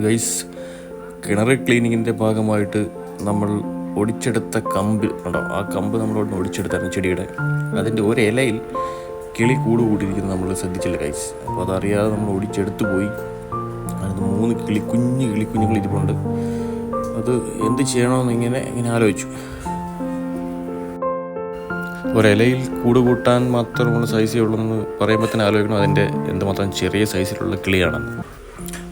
Guys കിണർ ക്ലീനിങ്ങിന്റെ ഭാഗമായിട്ട് നമ്മൾ ഒടിച്ചെടുത്ത കമ്പ് ഉണ്ടോ? ആ കമ്പ് നമ്മൾ അവിടെ ഒടിച്ചെടുത്തായിരുന്നു ചെടിയുടെ അതിന്റെ ഒരു ഇലയിൽ കിളി കൂട് കൂട്ടിയിരിക്കുന്നത് നമ്മൾ ശ്രദ്ധിച്ചില്ല ഗൈസ് അപ്പോൾ അതറിയാതെ നമ്മൾ ഒടിച്ചെടുത്ത് പോയി. അതിന് മൂന്ന് കിളി കുഞ്ഞ് കിളി കുഞ്ഞുങ്ങൾ ഇരിപ്പുണ്ട്. അത് എന്ത് ചെയ്യണമെന്ന് ഇങ്ങനെ ഇങ്ങനെ ആലോചിച്ചു. ഒരിലയിൽ കൂട് കൂട്ടാൻ മാത്രമുള്ള സൈസേ ഉള്ളൂ എന്ന് പറയുമ്പോൾ തന്നെ ആലോചിക്കണം. അതിന്റെ എന്തുമാത്രം ചെറിയ സൈസിലുള്ള കിളിയാണെന്ന്.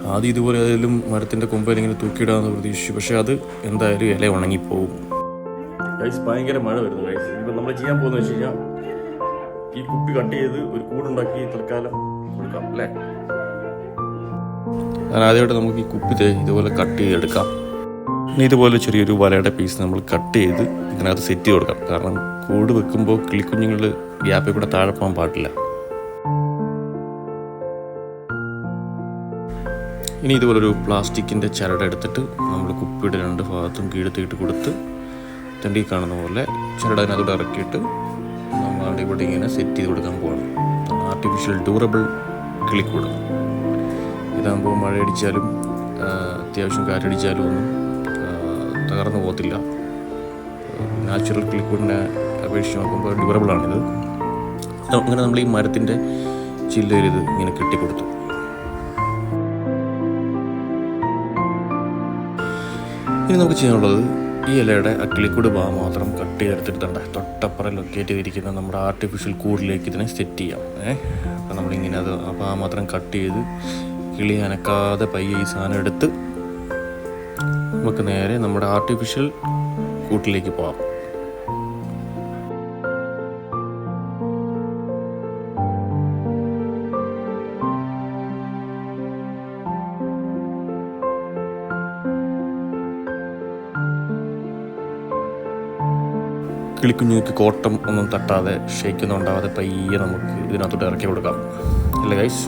ആദ്യം ഇതുപോലെ ഏതെങ്കിലും മരത്തിന്റെ കൊമ്പ് ഇങ്ങനെ തൂക്കിയിടാമെന്ന് പ്രതീക്ഷിച്ചു. പക്ഷേ അത് എന്തായാലും ഇല ഉണങ്ങിപ്പോവും ഗൈസ് ഭയങ്കര മഴ വരുന്നു ഗൈസ് ഇപ്പം നമ്മൾ ചെയ്യാൻ പോകുന്നത് വെച്ച് കഴിഞ്ഞാൽ ഈ കുപ്പി കട്ട് ചെയ്ത് ഒരു കൂടുണ്ടാക്കി തൽക്കാലം കൊടുക്കാം അല്ലേ? ആദ്യമായിട്ട് നമുക്ക് ഈ കുപ്പി ഇതുപോലെ കട്ട് ചെയ്തെടുക്കാം. ഇനി ഇതുപോലെ ചെറിയൊരു വലയുടെ പീസ് നമ്മൾ കട്ട് ചെയ്ത് ഇതിനകത്ത് സെറ്റ് ചെയ്ത് കൊടുക്കാം. കാരണം കൂട് വെക്കുമ്പോൾ കിളിക്കുഞ്ഞുങ്ങൾ ഗ്യാപ്പിൽ കൂടെ താഴെ പോകാൻ പാടില്ല. ഇനി ഇതുപോലൊരു പ്ലാസ്റ്റിക്കിന്റെ ചരട് എടുത്തിട്ട് നമ്മൾ കുപ്പിയുടെ രണ്ട് ഭാഗത്തും കീഴ്ത്തിയിട്ട് കൊടുത്ത് തണ്ടി കാണുന്ന പോലെ ചരട് അതിനകത്തോടെ ഇറക്കിയിട്ട് നമ്മൾ അവിടെ ഇവിടെ ഇങ്ങനെ സെറ്റ് ചെയ്ത് കൊടുക്കാൻ പോകണം ആർട്ടിഫിഷ്യൽ ഡ്യൂറബിൾ കിളിക്കൂട് ഇതാകുമ്പോൾ മഴയടിച്ചാലും അത്യാവശ്യം കാറ്റടിച്ചാലും ഒന്നും തകർന്നു പോകത്തില്ല. നാച്ചുറൽ കിളിക്കൂടിനെ അപേക്ഷിച്ച് നോക്കുമ്പോൾ ഡ്യൂറബിളാണിത് അങ്ങനെ നമ്മൾ ഈ മരത്തിന്റെ ചില്ലയിൽ ഇത് ഇങ്ങനെ കെട്ടിക്കൊടുത്തു. ഇനി നമുക്ക് ചെയ്യാനുള്ളത് ഈ ഇലയുടെ അക്കിളിക്കൂട് കിളിക്കൂട് ഭാഗം മാത്രം കട്ട് ചെയ്തെടുത്തിട്ടുണ്ട് തൊട്ടപ്പുറം ലൊക്കേറ്റ് ചെയ്തിരിക്കുന്ന നമ്മുടെ ആർട്ടിഫിഷ്യൽ കൂടിലേക്ക് ഇതിനെ സെറ്റ് ചെയ്യാം. ഏഹ് അപ്പം നമ്മളിങ്ങനെ അത് ആ ഭാഗം മാത്രം കട്ട് ചെയ്ത് കിളി അനക്കാതെ പയ്യെ ഈ സാധനം എടുത്ത് നമുക്ക് നേരെ നമ്മുടെ ആർട്ടിഫിഷ്യൽ കൂട്ടിലേക്ക് പോകാം. കിളിക്കുഞ്ഞുങ്ങൾക്ക് കോട്ടം ഒന്നും തട്ടാതെ ഷെയ്ക്കൊന്നും ഉണ്ടാവാതെ പയ്യെ നമുക്ക് ഇതിനകത്തോട്ട് ഇറക്കി കൊടുക്കാം. അല്ലേ ഗൈസ്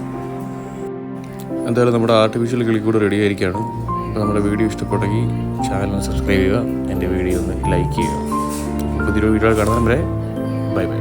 എന്തായാലും നമ്മുടെ ആർട്ടിഫിഷ്യൽ കിളിക്കൂട് റെഡി ആയിരിക്കുകയാണ്. അപ്പോൾ നമ്മുടെ വീഡിയോ ഇഷ്ടപ്പെട്ടെങ്കിൽ ചാനൽ സബ്സ്ക്രൈബ് ചെയ്യുക എന്റെ വീഡിയോ ഒന്ന് ലൈക്ക് ചെയ്യുക. പുതിയൊരു വീഡിയോ കാണുന്നവരെ ബൈ ബൈ